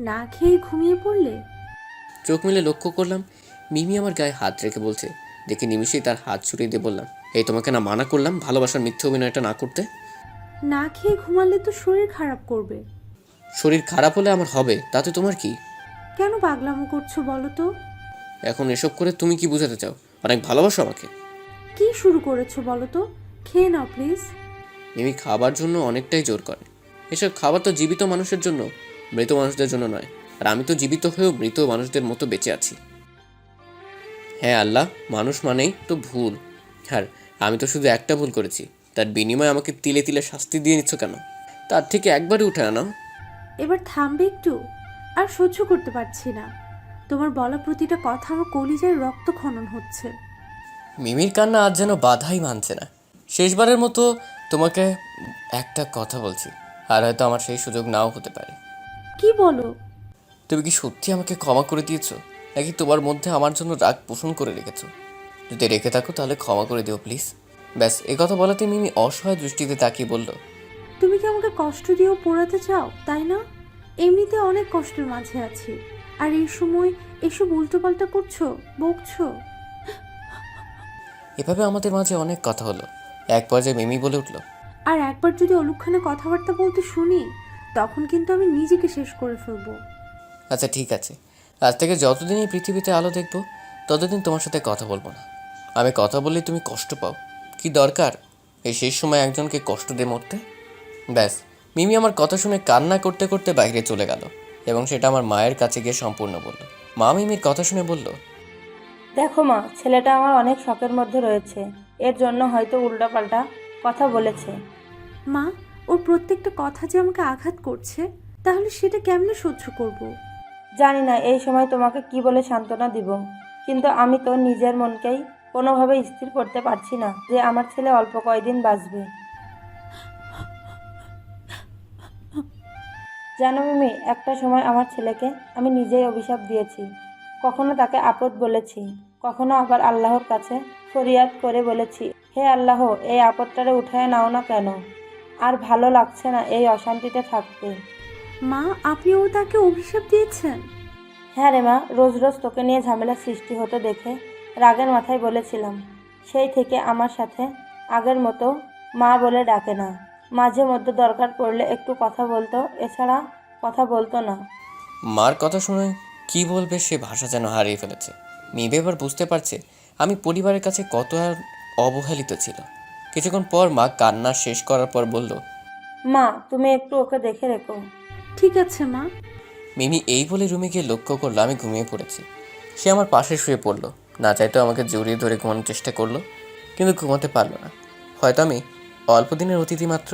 না খেয়ে ঘুমিয়ে পড়লে? চোখ মেলে লক্ষ্য করলাম মিমি আমার গায়ে হাত রেখে বলছে। দেখে নিমিষেই তার হাত ছুড়িয়ে দিয়ে বললাম এই তোমাকে না মানা করলাম ভালোবাসার মিথ্যে অভিনয়টা না করতে? না খেয়ে ঘুমালে তো শরীর খারাপ করবে। শরীর খারাপ হলে আমার হবে তাতে তোমার কি? কেন পাগলামো করছ বলো তো? এখন এসব করে তুমি কি বোঝাতে চাও? অনেক ভালোবাসো আমাকে। কি শুরু করেছ বলো তো? খেয়ে নাও প্লিজ। মিমি খাবার জন্য অনেকটাই জোর করে। এসব খাবার তো জীবিত মানুষের জন্য। মৃত মানুষদের জন্য নয় আর আমি তো জীবিত হয়েও মৃত মানুষদের মতো বেঁচে আছি। হ্যাঁ আল্লাহ মানুষ মানেই তো ভুল। আর আমি তো শুধু একটা ভুল করেছি তার বিনিময়ে আমাকে তিলে তিলে শাস্তি দিয়ে নিচ্ছ কেন? তার থেকে একবারে উঠে আনাও এবার থামবে একটু আর সহ্য করতে পারছি না। তোমার বলা প্রতিটা কথা আমার কলিজায় রক্ত খনন হচ্ছে। মিমির কান্না আজ যেন বাধাই মানছে না। শেষবারের মতো তোমাকে একটা কথা বলছি আর হয়তো আমার সেই সুযোগ নাও হতে পারে। কি বলো? তুমি কি সত্যি আমাকে ক্ষমা করে দিয়েছ? নাকি তোমার মধ্যে আমার জন্য রাগ পোষণ করে রেখেছো? যদি রেখে থাকো তাহলে ক্ষমা করে দিও প্লিজ। ব্যাস এ কথা বলাতে মিমি অসহায় দৃষ্টিতে তাকিয়ে বলল তুমি কি আমাকে কষ্ট দিয়েও পড়াতে চাও তাই না? এমনিতে অনেক কষ্টের মাঝে আছি। আর এই সময় এসব উল্টোপাল্টা করছ বকছো? এভাবে আমাদের মাঝে অনেক কথা হলো। এক পর্যায়ে মিমি বলে উঠল আর একবার যদি অলুক্ষণে কথাবার্তা বলতে শুনি তখন কিন্তু আমি নিজেকে শেষ করে ফেলব। আচ্ছা ঠিক আছে। আজ থেকে যতদিন এই পৃথিবীতে আলো দেখব ততদিন তোমার সাথে কথা বলব না। আমি কথা বললেই তুমি কষ্ট পাও। কি দরকার? এই শেষ সময় একজনকে কষ্ট দিয়ে মরতে? ব্যাস মিমি আমার কথা শুনে কান্না করতে করতে বাইরে চলে গেল এবং সেটা আমার মায়ের কাছে গিয়ে সম্পূর্ণ বলল। মা মিমির কথা শুনে বলল দেখো মা ছেলেটা আমার অনেক শখের মধ্যে রয়েছে। এর জন্য হয়তো উল্টাপাল্টা কথা বলেছে। মা ওর প্রত্যেকটা কথা যে আমাকে আঘাত করছে, তাহলে সেটা কেমনে সহ্য করব। জানি না, এই সময় তোমাকে কি বলে সান্ত্বনা দিব। কিন্তু আমি তো নিজের মনকেই কোনোভাবে স্থির করতে পারছি না যে আমার ছেলে অল্প কয়দিন বাঁচবে। জানো মিমি, একটা সময় আমার ছেলেকে আমি নিজেই অভিশাপ দিয়েছি। কখনো তাকে আপদ বলেছি, কখনো আবার আল্লাহর কাছে ফরিয়াদ করে বলেছি, হে আল্লাহ, এই আপদটারে উঠায় নাও না কেন? আর ভালো লাগছে না এই অশান্তিতে থাকতে। মা আপনিও তাকে অভিশাপ দিয়েছেন? হ্যাঁ রে মা রোজ রোজ তোকে নিয়ে ঝামেলা সৃষ্টি হতে দেখে রাগের মাথায় বলেছিলাম। সেই থেকে আমার সাথে আগের মতো মা বলে ডাকে না। মাঝে মধ্যে দরকার পড়লে একটু কথা বলতো এছাড়া কথা বলতো না। মার কথা শুনে কি বলবে সে ভাষা যেন হারিয়ে ফেলেছে। মিবে এবার বুঝতে পারছে আমি পরিবারের কাছে কত আর অবহেলিত ছিল কিছুক্ষণ পর মা কান্না শেষ করার পর বলল মা তুমি একটু ওকে দেখে রেখো। ঠিক আছে মা। মিমি এই বলে রুমে গিয়ে লক্ষ্য করল আমি ঘুমিয়ে পড়েছি। সে আমার পাশে শুয়ে পড়ল। না চাইতেও আমাকে জড়িয়ে ধরে ঘুমানোর চেষ্টা করল কিন্তু ঘুমাতে পারল না। হয়তো আমি অল্প দিনের অতিথি মাত্র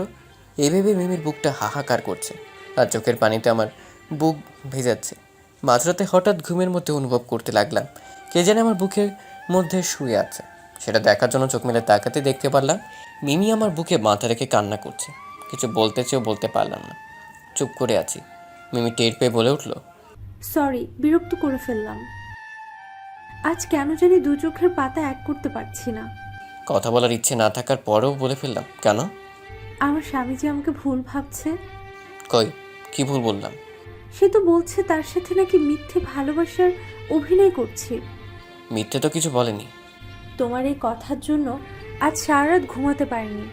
এই ভেবে মিমির বুকটা হাহাকার করছে আর চোখের পানিতে আমার বুক ভেজাচ্ছে। মাঝরাতে হঠাৎ ঘুমের মধ্যে অনুভব করতে লাগলাম কে যেন আমার বুকের মধ্যে শুয়ে আছে। সেটা দেখার জন্য চোখ মেলে তাকাতে দেখতে পারলাম মিমি আমার বুকে মাথা রেখে কান্না করছে। কিছু বলতে চেয়েও বলতে পারলাম না। চুপ করে আছি। মিমি টের পেয়ে বলে উঠল সরি বিরক্ত করে ফেললাম। আজ কেন জানি দু চোখের পাতা এক করতে পারছি না। কথা বলার ইচ্ছে না থাকার পরেও বলে ফেললাম কেন? আমার স্বামী যে আমাকে ভুল ভাবছে। কই কি ভুল বললাম? সে তো বলছে তার সাথে নাকি মিথ্যে ভালোবাসার অভিনয় করছি। মিথ্যে তো কিছু বলেনি। তোমার এই কথার জন্য আজ সারা রাত ঘুমাতে পারিনি।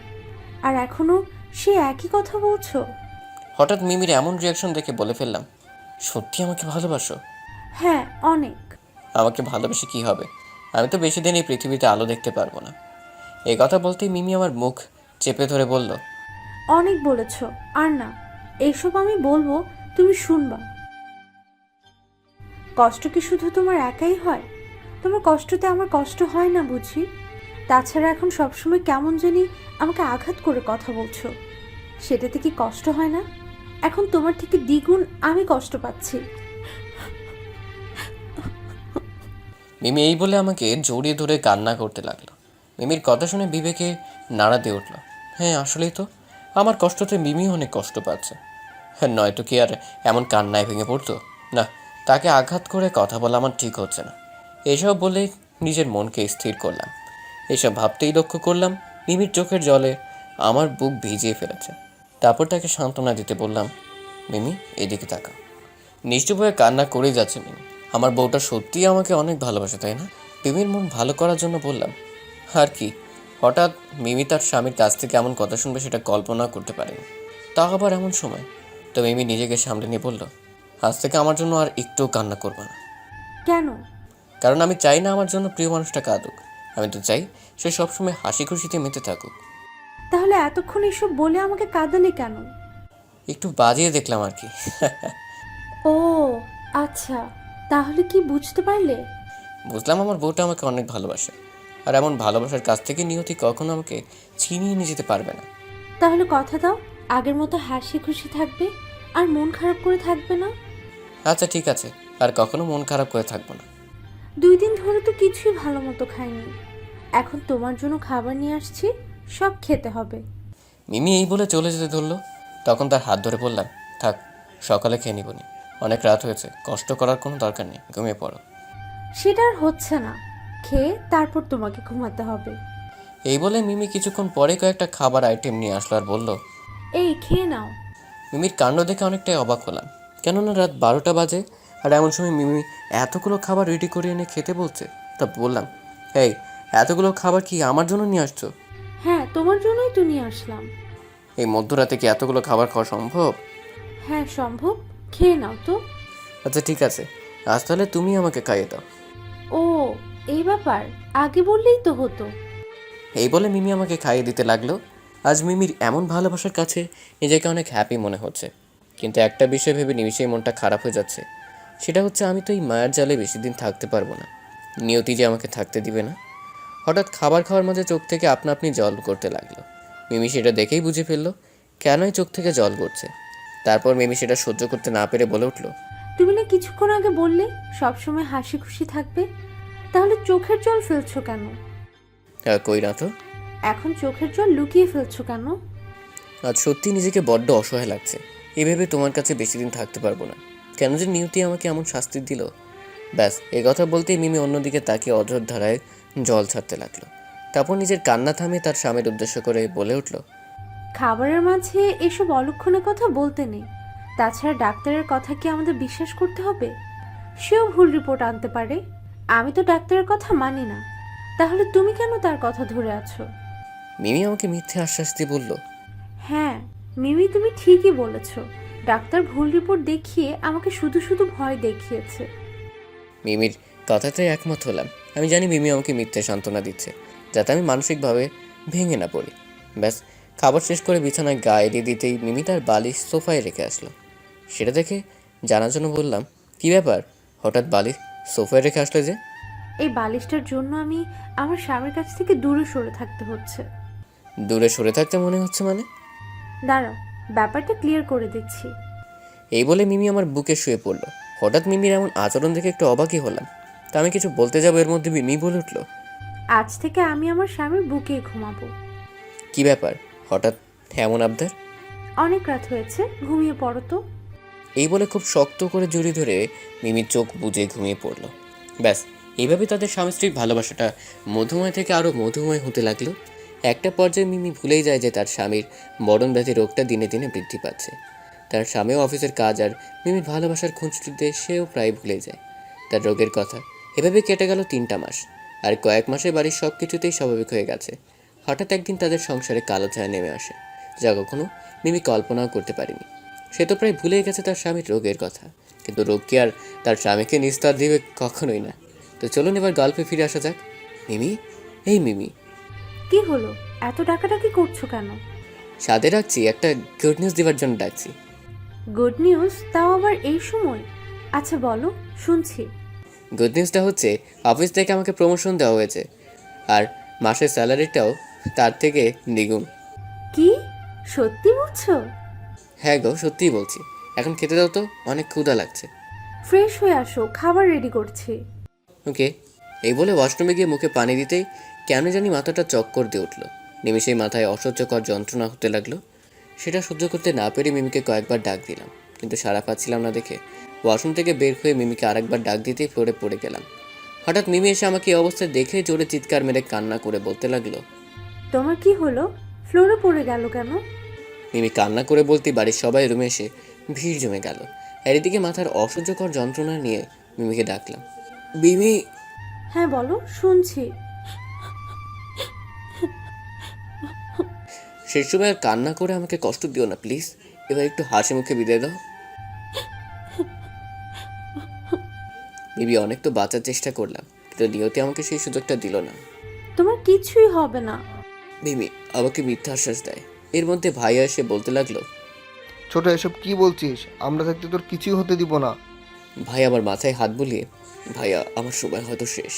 আর এখনও সে একই কথা বলছো? হঠাৎ মিমির এমন রিয়াকশন দেখে বলে ফেললাম সত্যি আমাকে ভালোবাসো? হ্যাঁ অনেক। আমাকে ভালোবেসে কি হবে? আমি তো বেশি দিন এই পৃথিবীতে আলো দেখতে পারব না। এই কথা বলতেই মিমি আমার মুখ চেপে ধরে বলল অনেক বলেছ আর না এইসব আমি বলব তুমি শুনবা। কষ্ট কি শুধু তোমার একাই হয়? তোমার কষ্টতে আমার কষ্ট হয় না বুঝি? তাছাড়া এখন সবসময় কেমন জানি আমাকে আঘাত করে কথা বলছো। সেটাতে কি কষ্ট হয় না? এখন তোমার থেকে দ্বিগুণ আমি কষ্ট পাচ্ছি। মিমি এই বলে আমাকে জড়িয়ে ধরে কান্না করতে লাগল। মিমির কথা শুনে বিবেকে নাড়া দিয়ে উঠল। হ্যাঁ আসলেই তো। আমার কষ্টতে মিমি অনেক কষ্ট পাচ্ছে। হ্যাঁ নয়তো কি আর এমন কান্নায় ভেঙে পড়তো? না, তাকে আঘাত করে কথা বলা আমার ঠিক হচ্ছে না। এসব বলে নিজের মনকে স্থির করলাম। এসব ভাবতেই লক্ষ্য করলাম মিমির চোখের জলে আমার বুক ভিজিয়ে ফেলেছে। তারপর তাকে সান্ত্বনা দিতে বললাম, মিমি, এদিকে তাকা নিশ্চুপ হয়ে কান্না করেই যাচ্ছে মিমি। আমার বউটা সত্যিই আমাকে অনেক ভালোবাসে, তাই না? মিমির মন ভালো করার জন্য বললাম, আর কি, হঠাৎ মিমি তার স্বামীর কাছ থেকে এমন কথা শুনবে সেটা কল্পনা করতে পারেনি। তা আবার এমন সময়? তো মিমি নিজেকে সামলে নিয়ে বলল, আজ থেকে আমার জন্য আর একটুও কান্না করবে না। কেন? কারণ আমি চাই না আমার জন্য প্রিয় মানুষটা কাঁদুক। আমি তো চাই সে সবসময় হাসি খুশিতে মেতে থাকুক। তাহলে এতক্ষণ এসব বলে আমাকে কাঁদালে কেন? একটু বাজিয়ে দেখলাম আর কি। ও আচ্ছা। তাহলে কি বুঝতে পারলে? বুঝলাম আমার বউটা আমাকে অনেক ভালোবাসে। আর এমন ভালোবাসার কাছ থেকে নিয়তি কখনো আমাকে ছিনিয়ে নিয়ে যেতে পারবে না। তাহলে কথা দাও আগের মতো হাসি খুশি থাকবে আর মন খারাপ করে থাকবে না? আচ্ছা ঠিক আছে। আর কখনো মন খারাপ করে থাকব না। দুই দিন ধরে তো কিছুই ভালো মতো খাইনি। এখন তোমার জন্য খাবার নিয়ে আসছি সব খেতে হবে। মিমি এই বলে চলে যেতে ধরলো। তখন তার হাত ধরে বললাম থাক সকালে খেয়ে নিবনি অনেক রাত হয়েছে কষ্ট করার কোনো দরকার নেই ঘুমিয়ে পড়ো। সেটা আর হচ্ছে না। খেয়ে তারপর তোমাকে ঘুমাতে হবে। এই বলে মিমি কিছুক্ষণ পরে কয়েকটা খাবার আইটেম নিয়ে আসলো আর বলল এই খেয়ে নাও। মিমির কাণ্ড দেখে অনেকটাই অবাক হলাম। কেননা রাত বারোটা বাজে আর এমন সময় মিমি এতগুলো খাবার রেডি করে এনে খেতে বলছে তা বললাম এই এতগুলো খাবার কি আমার জন্য নিয়ে আসছো? হ্যাঁ তোমার জন্যই তো নিয়ে আসলাম। এই মধ্যরাতে কি এতগুলো খাবার খাওয়া সম্ভব? হ্যাঁ সম্ভব। খেয়ে নাও তো। আচ্ছা ঠিক আছে। আজ তাহলে তুমি আমাকে খাইয়ে দাও। ও এই ব্যাপার? আগে বললেই তো হতো। এই বলে মিমি আমাকে খাইয়ে দিতে লাগল। আজ মিমির এমন ভালোবাসার কাছে নিজেকে অনেক হ্যাপি মনে হচ্ছে। কিন্তু একটা বিষয় ভেবে নিমিষেই মনটা খারাপ হয়ে যাচ্ছে। সেটা হচ্ছে আমি তো এই মায়ের জালে বেশি দিন থাকতে পারব না। নিয়তি যে আমাকে থাকতে দিবে না। হঠাৎ খাবার খাওয়ার মাঝে চোখ থেকে আপনা আপনি জল করতে লাগল। মিমি সেটা দেখেই বুঝে ফেলল কেনই চোখ থেকে জল করছে। তারপর মিমি সেটা সহ্য করতে না পেরে বলে উঠল তুমি না কিছুক্ষণ আগে বললে সবসময় হাসি খুশি থাকবে তাহলে চোখের জল ফেলছো কেন? "আহ, কই না তো? এখন চোখের জল লুকিয়ে ফেলছো কেন? আজ সত্যি নিজেকে বড্ড অসহায় লাগছে। এভাবে তোমার কাছে বেশি দিন থাকতে পারব না। কেন যে নিয়তি আমাকে এমন শাস্তি দিল? ব্যাস এ কথা বলতেই মিমি অন্যদিকে তাকিয়ে অঝর ধারায় জল ছাড়তে লাগল। তারপর নিজের কান্না থামিয়ে তার স্বামীর উদ্দেশ্য করে বলে উঠল খাবারের মাঝে এসব অলক্ষণের কথা বলতে নেই। তাছাড়া ডাক্তারের কথা কি আমাদের বিশ্বাস করতে হবে? সেও ভুল রিপোর্ট আনতে পারে। আমি তো ডাক্তারের কথা মানি না। তাহলে তুমি কেন তার কথা ধরে আছো? মিমি আমাকে মিথ্যে আশ্বাস দিয়ে বলল হ্যাঁ মিমি তুমি ঠিকই বলেছ। ডাক্তার ভুল রিপোর্ট দেখিয়ে আমাকে শুধু শুধু ভয় দেখিয়েছে। মিমির কথাতে একমত হলাম। আমি জানি মিমি আমাকে মিথ্যে সান্ত্বনা দিচ্ছে যাতে আমি মানসিকভাবে ভেঙে না পড়ি। ব্যাস খাবার শেষ করে বিছানায় গা এড়িয়ে দিতেই মিমি তার বালিশ সোফায় রেখে আসলো। সেটা দেখে জানার জন্য বললাম কী ব্যাপার? হঠাৎ বালিশ সোফায় রেখে আসলে যে? এই বালিশটার জন্য আমি আমার স্বামীর কাছ থেকে দূরে সরে থাকতে হচ্ছে। দূরে সরে থাকতে মনে হচ্ছে মানে? দাঁড়াও ব্যাপারটা ক্লিয়ার করে দিচ্ছি। এই বলে মিমি আমার বুকে শুয়ে পড়ল। হঠাৎ মিমির এমন আচরণ দেখে একটু অবাকই হলাম। তা আমি কিছু বলতে যাব এর মধ্যে মিমি বলে উঠল আজ থেকে আমি আমার স্বামীর বুকে ঘুমাবো। কী ব্যাপার? হঠাৎ এমন আবদার? অনেক রাত হয়েছে ঘুমিয়ে পড়ো তো। এই বলে খুব শক্ত করে জড়িয়ে ধরে মিমির চোখ বুজে ঘুমিয়ে পড়ল। ব্যাস এইভাবে তাদের স্বামী স্ত্রীর ভালোবাসাটা মধুময় থেকে আরও মধুময় হতে লাগল। একটা পর্যায়ে মিমি ভুলেই যায় যে তার স্বামীর মরণ ব্যাধি রোগটা দিনে দিনে বৃদ্ধি পাচ্ছে। তার স্বামীও অফিসের কাজ আর মিমির ভালোবাসার খুঁজটিতে সেও প্রায় ভুলে যায়। তার রোগের কথা এভাবে কেটে গেল তিনটা মাস। আর কয়েক মাসে বাড়ির সব কিছুতেই স্বাভাবিক হয়ে গেছে। হঠাৎ একদিন তাদের সংসারে কালো ছায়া নেমে আসে, যা কখনো মিমি কল্পনাও করতে পারেনি। সে তো প্রায় ভুলেই গেছে তার স্বামীর রোগের কথা। কিন্তু রোগ কি আর তার স্বামীকে নিস্তার দিবে কখনোই না। তো চলুন এবার গল্পে ফিরে আসা যাক। মিমি? এই মিমি কি হলো? এত ডাকাডাকি করছ কেন? সাদে রাখছি একটা গুড নিউজ দেওয়ার জন্য ডাকছি। গুড নিউজ তাও আবার এই সময়? আচ্ছা বলো শুনছি। গুড নিউজটা হচ্ছে অফিস থেকে আমাকে প্রমোশন দেওয়া হয়েছে। আর মাসের স্যালারিটাও তার থেকে দ্বিগুণ। কি? সত্যি বলছো? হ্যাঁ গো সত্যিই বলছি। এখন খেতে দাও তো অনেক ক্ষুধা লাগছে। ফ্রেশ হয়ে আসো খাবার রেডি করছি। ওকে এই বলে ওয়াশরুমে গিয়ে মুখে পানি দিতেই কেন জানি মাথাটা চক্কর দিয়ে উঠল। নিমিষেই মাথায় অসহ্যকর যন্ত্রণা হতে লাগল। সেটা সহ্য করতে না পেরে মিমিকে কয়েকবার ডাক দিলাম। কিন্তু সারা পাচ্ছিলাম না দেখে ওয়াশরুম থেকে বের হয়ে মিমিকে আরেকবার ডাক দিতেই ফ্লোরে পড়ে গেলাম। হঠাৎ মিমি এসে আমাকে এই অবস্থায় দেখে জোরে চিৎকার মেরে কান্না করে বলতে লাগল তোমার কি হলো? ফ্লোরে পড়ে গেল কেন? মিমি কান্না করে বলতে বাড়ির সবাই রুমে এসে ভিড় জমে গেল। আর এদিকে মাথার অসহ্যকর যন্ত্রণা নিয়ে মিমিকে ডাকলাম মিমি! হ্যাঁ বলো শুনছি। শেষ সময় আর কান্না করে আমাকে কষ্ট দিও না প্লিজ এবার একটু হাসি মুখে বিদায় দাও। বিবি অনেক তো বাঁচার চেষ্টা করলাম কিন্তু নিয়তি আমাকে সেই সুযোগটা দিল না। তোমার কিছুই হবে না। মিমি আমাকে মিথ্যা আশ্বাস দেয়। এর মধ্যে ভাইয়া এসে বলতে লাগল ছোট এসব কি বলছিস? আমরা থাকতে তোর কিছুই হতে দিব না। ভাই আমার মাথায় হাত বুলিয়ে ভাইয়া আমার সময় হয়তো শেষ।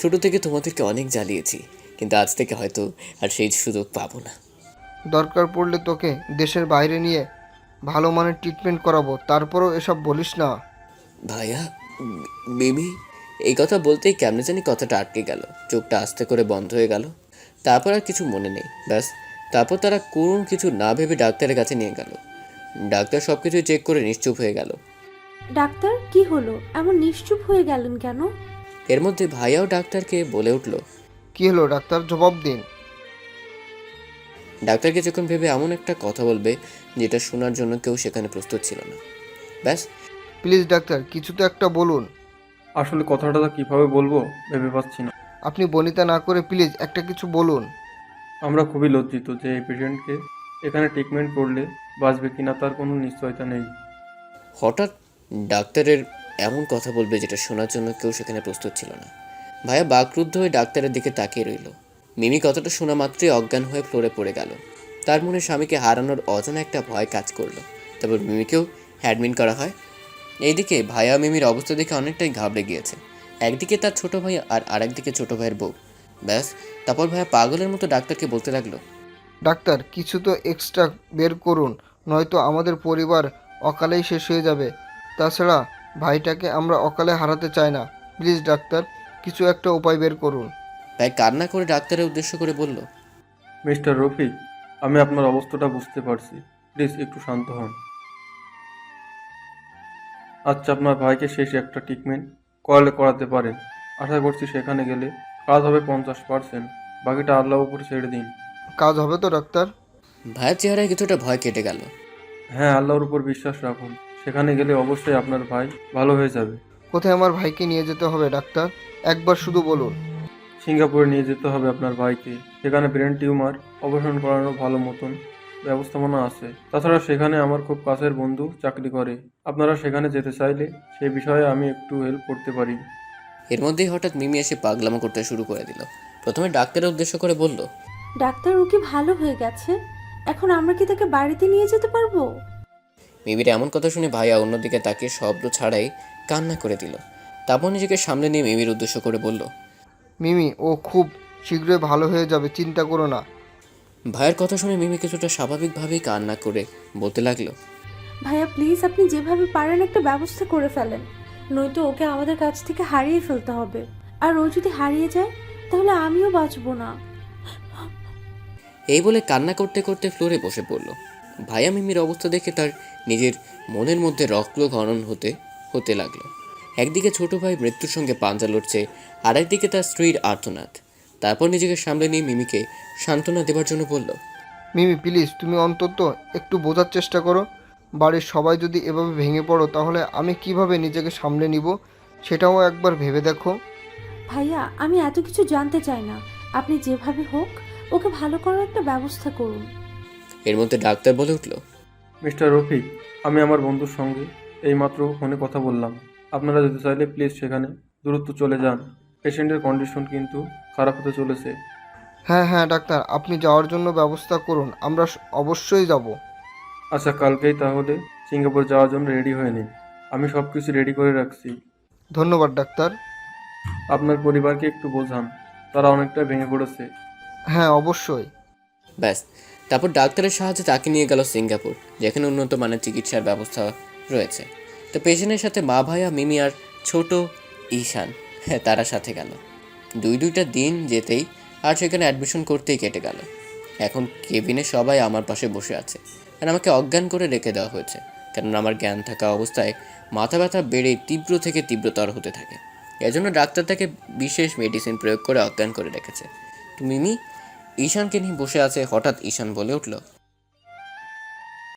ছোট থেকে তোমাদেরকে অনেক জ্বালিয়েছি কিন্তু আজ থেকে হয়তো আর সেই সুযোগ পাবো না। দরকার পড়লে তোকে দেশের বাইরে নিয়ে ভালো মানের ট্রিটমেন্ট করাবো তারপরও এসব বলিস না। ভাইয়া মিমি এই কথা বলতেই কেমনে জানি কথাটা আটকে গেল চোখটা আস্তে করে বন্ধ হয়ে গেল। তারপর আর কিছু মনে নেই ব্যাস। তারপর তারা করুণ কিছু না ভেবে ডাক্তারের কাছে নিয়ে গেল। ডাক্তার সব কিছু চেক করে নিশ্চুপ হয়ে গেল। ডাক্তার কি হলো? এমন নিশ্চুপ হয়ে গেলেন কেন? এর মধ্যে ভাইয়াও ডাক্তারকে বলে উঠল কি হলো? ডাক্তার জবাব দিন। ডাক্তার কিছুক্ষণ ভেবে এমন একটা কথা বলবে যেটা শোনার জন্য কেউ সেখানে প্রস্তুত ছিল না। ব্যাস। প্লিজ ডাক্তার কিছু তো একটা বলুন। আসলে কথাটা তো কীভাবে বলব ভেবে পাচ্ছি না। আপনি বনিতা না করে প্লিজ একটা কিছু বলুন। আমরা খুবই লজ্জিত যে এই পেশেন্টকে এখানে ট্রিটমেন্ট করলে বাঁচবে কিনা তার কোনো নিশ্চয়তা নেই। হঠাৎ ডাক্তারের এমন কথা বলবে যেটা শোনার জন্য কেউ সেখানে প্রস্তুত ছিল না। ভাইয়া বাকরুদ্ধ হয়ে ডাক্তারের দিকে তাকিয়ে রইল। মিমি কথাটা শোনা মাত্রই অজ্ঞান হয়ে ফ্লোরে পড়ে গেল। তার মনে স্বামীকে হারানোর অজানা একটা ভয় কাজ করল। তারপর মিমিকেও অ্যাডমিট করা হয়। এইদিকে ভাইয়া মিমির অবস্থা দেখে অনেকটাই ঘাবড়ে গিয়েছে। একদিকে তার ছোট ভাই আর আরেকদিকে ছোট ভাইয়ের বউ। ব্যাস, তারপর ভাইয়া পাগলের মতো ডাক্তারকে বলতে লাগল। ডাক্তার, কিছু তো এক্সট্রা বের করুন, নয়তো আমাদের পরিবার অকালেই শেষ হয়ে যাবে। তাছাড়া ভাইটাকে আমরা অকালে হারাতে চাই না। প্লিজ ডাক্তার, কিছু একটা উপায় বের করুন। ভাই কান্না করে ডাক্তারের উদ্দেশ্য করে বলল মিস্টার রফিক আমি আপনার অবস্থাটা বুঝতে পারছি। প্লিজ একটু শান্ত হন। আচ্ছা আপনার ভাইকে শেষ একটা ট্রিটমেন্ট করালে করাতে পারেন। আশা করছি সেখানে গেলে কাজ হবে পঞ্চাশ পার্সেন্ট বাকিটা আল্লাহ উপরে ছেড়ে দিন। কাজ হবে তো ডাক্তার? ভাইয়ের চেহারায় কিছুটা ভয় কেটে গেল। হ্যাঁ আল্লাহর উপর বিশ্বাস রাখুন। সেখানে গেলে অবশ্যই আপনার ভাই ভালো হয়ে যাবে। কোথায় আমার ভাইকে নিয়ে যেতে হবে ডাক্তার? একবার শুধু বলুন। সিঙ্গাপুরে নিয়ে যেতে হবে আপনার ভাইকে। সেখানে ব্রেন টিউমার অপারেশন করানোর ভালো মতন ব্যবস্থাপনা আছে। তাছাড়া সেখানে আমার খুব কাছের বন্ধু চাকরি করে। আপনারা সেখানে যেতে চাইলে সেই বিষয়ে আমি একটু হেল্প করতে পারি। এর মধ্যেই হঠাৎ মিমি এসে পাগলামো করতে শুরু করে দিল। প্রথমে ডাক্তারের উদ্দেশ্য করে বলল ডাক্তার ও কি ভালো হয়ে গেছে? এখন আমরা কি তাকে বাড়িতে নিয়ে যেতে পারব? মিমির এমন কথা শুনে ভাইয়া অন্যদিকে তাকে শব্দ ছাড়াই কান্না করে দিল। তারপর নিজেকে সামনে নিয়ে মিমির উদ্দেশ্য করে বলল মিমি ও খুব শীঘ্রই ভালো হয়ে যাবে চিন্তা করো না। ভাইয়ের কথা শুনে মিমি কিছুটা স্বাভাবিকভাবেই কান্না করে বলতে লাগল। ভাইয়া প্লিজ আপনি যেভাবে পারেন একটা ব্যবস্থা করে ফেলেন। নয়তো ওকে আমাদের কাছ থেকে হারিয়ে ফেলতে হবে। আর ও যদি হারিয়ে যায় তাহলে আমিও বাঁচবো না। এই বলে কান্না করতে করতে ফ্লোরে বসে পড়ল। ভাইয়া মিমির অবস্থা দেখে তার নিজের মনের মধ্যে রক্ত ঘনন হতে হতে লাগল। একদিকে ছোট ভাই মৃত্যুর সঙ্গে পাঞ্জা লড়ছে আর একদিকে তার স্ত্রীর আর্তনাদ। তারপর নিজেকে সামলে নিয়ে মিমিকে সান্ত্বনা দেবার জন্য বলল মিমি প্লিজ তুমি অন্তত একটু বোঝার চেষ্টা করো। বাড়ির সবাই যদি এভাবে ভেঙে পড়ো তাহলে আমি কীভাবে নিজেকে সামলে নিব সেটাও একবার ভেবে দেখো। ভাইয়া আমি এত কিছু জানতে চাই না। আপনি যেভাবে হোক ওকে ভালো করার একটা ব্যবস্থা করুন। এর মধ্যে ডাক্তার বলে উঠল মিস্টার রফিক আমি আমার বন্ধুর সঙ্গে এইমাত্র ফোনে কথা বললাম। আপনারা যেতে চাইলে প্লিজ সেখানে দূরত্ব চলে যান। পেশেন্টের কন্ডিশন কিন্তু খারাপ হতে চলেছে। হ্যাঁ হ্যাঁ ডাক্তার আপনি যাওয়ার জন্য ব্যবস্থা করুন। আমরা অবশ্যই যাব। আচ্ছা কালকেই তাহলে সিঙ্গাপুর যাওয়ার জন্য রেডি হয়ে নিন। আমি সব কিছু রেডি করে রাখছি। ধন্যবাদ ডাক্তার। আপনার পরিবারকে একটু বোঝান। তারা অনেকটা ভেঙে পড়েছে। হ্যাঁ অবশ্যই। ব্যাস তারপর ডাক্তারের সাহায্যে তাকে নিয়ে গেল সিঙ্গাপুর যেখানে উন্নত মানের চিকিৎসার ব্যবস্থা রয়েছে। তো পেশেন্টের সাথে মা ভাইয়া মিমি আর ছোট ঈশান হ্যাঁ তারা সাথে গেল। দুই দুইটা দিন যেতেই আর সেখানে অ্যাডমিশন করতেই কেটে গেল। এখন কেবিনে সবাই আমার পাশে বসে আছে আর আমাকে অজ্ঞান করে রেখে দেওয়া হয়েছে, কেননা আমার জ্ঞান থাকা অবস্থায় মাথা ব্যথা বেড়ে তীব্র থেকে তীব্রতর হতে থাকে। এজন্য ডাক্তার তাকে বিশেষ মেডিসিন প্রয়োগ করে অজ্ঞান করে রেখেছে। মিমি, ঈশানকে নিয়ে বসে আছে হঠাৎ ঈশান বলে উঠল